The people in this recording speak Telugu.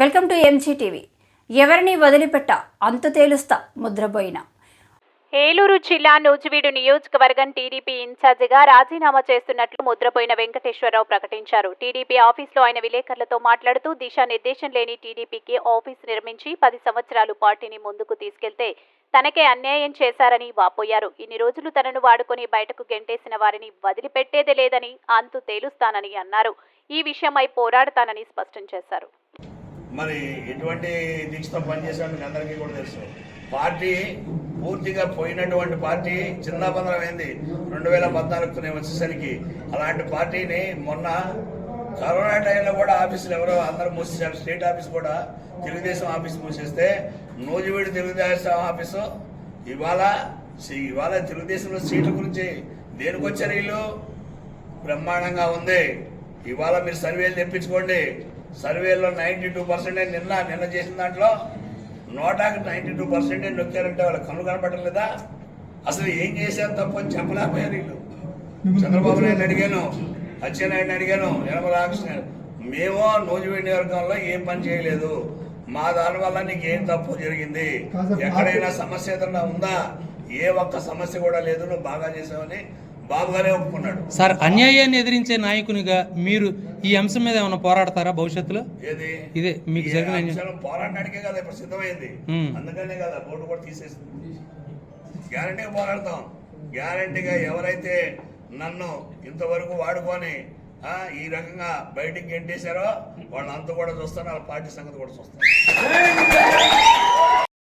వెల్కమ్ టు ఎంజీ టీవీ ఎవరిని వదిలిపెట్ట? అంతు తేలుస్తా ముద్రపోయిన. ఏలూరు జిల్లా నూజివీడు నియోజకవర్గం టీడీపీ ఇన్ఛార్జిగా రాజీనామా చేస్తున్నట్లు ముద్రపోయిన వెంకటేశ్వరరావు ప్రకటించారు. టీడీపీ ఆఫీసులో ఆయన విలేకరులతో మాట్లాడుతూ దిశానిర్దేశం లేని టీడీపీకి ఆఫీస్ నిర్మించి పది సంవత్సరాలు పార్టీని ముందుకు తీసుకెళ్తే తనకే అన్యాయం చేశారని వాపోయారు. ఇన్ని రోజులు తనను వాడుకొని బయటకు గెంటేసిన వారిని వదిలిపెట్టేదే లేదని అంతు తేలుస్తానని అన్నారు. ఈ విషయమై పోరాడతానని స్పష్టం చేశారు. మరి ఎటువంటి దీక్షతో పనిచేసాం మీకు అందరికీ కూడా తెలుసు. పార్టీ పూర్తిగా పోయినటువంటి పార్టీ చిన్నబంధమైంది రెండు వేల పద్నాలుగు వచ్చేసరికి అలాంటి పార్టీని మొన్న కరోనా టైంలో కూడా ఆఫీసులు ఎవరో అందరూ మూసేసారు స్టేట్ ఆఫీస్ కూడా తెలుగుదేశం ఆఫీస్ మూసేస్తే నూజివీడు తెలుగుదేశం ఆఫీసు ఇవాళ ఇవాళ తెలుగుదేశంలో సీట్ల గురించి దేనికి వచ్చారు వీళ్ళు? బ్రహ్మాండంగా ఉంది. ఇవాళ మీరు సర్వేలు తెప్పించుకోండి. సర్వేలో నైంటీ టూ పర్సెంటేజ్ నిన్న నిన్న చేసిన దాంట్లో నోటాకి నైంటీ టూ పర్సెంటేజ్ నొక్కారంటే వాళ్ళ కళ్ళు కనపడటం లేదా అసలు ఏం చేశారు తప్పు అని చెప్పలేకపోయారు వీళ్ళు. చంద్రబాబు నాయుడు అడిగాను అచ్చెన్నాయుడిని అడిగాను యనమల రామకృష్ణ మేము నూజివీడి నియోజకవర్గంలో ఏం పని చేయలేదు. మా దాని వల్ల నీకు ఏం తప్పు జరిగింది? ఎక్కడైనా సమస్య ఏదన్నా ఉందా? ఏ ఒక్క సమస్య కూడా లేదు నువ్వు బాగా చేసావని బాబు గారే ఒప్పుకున్నాడు. సార్ అన్యాయాన్ని ఎదిరించే నాయకునిగా మీరు ఈ అంశం మీద ఏమైనా పోరాడతారా భవిష్యత్తులో? ఏది? ఇదే మీకు జరిగిన పోరాడడానికే కదా ఇప్పుడు సిద్ధమైంది. అందుకనే కదా బోర్డు కూడా తీసేసింది. గ్యారంటీగా పోరాడతాం. గ్యారంటీగా ఎవరైతే నన్ను ఇంతవరకు వాడుకొని ఈ రకంగా బయటికి గెంటేశారో వాళ్ళంతా కూడా చూస్తాను వాళ్ళ పార్టీ సంగతి కూడా చూస్తాను.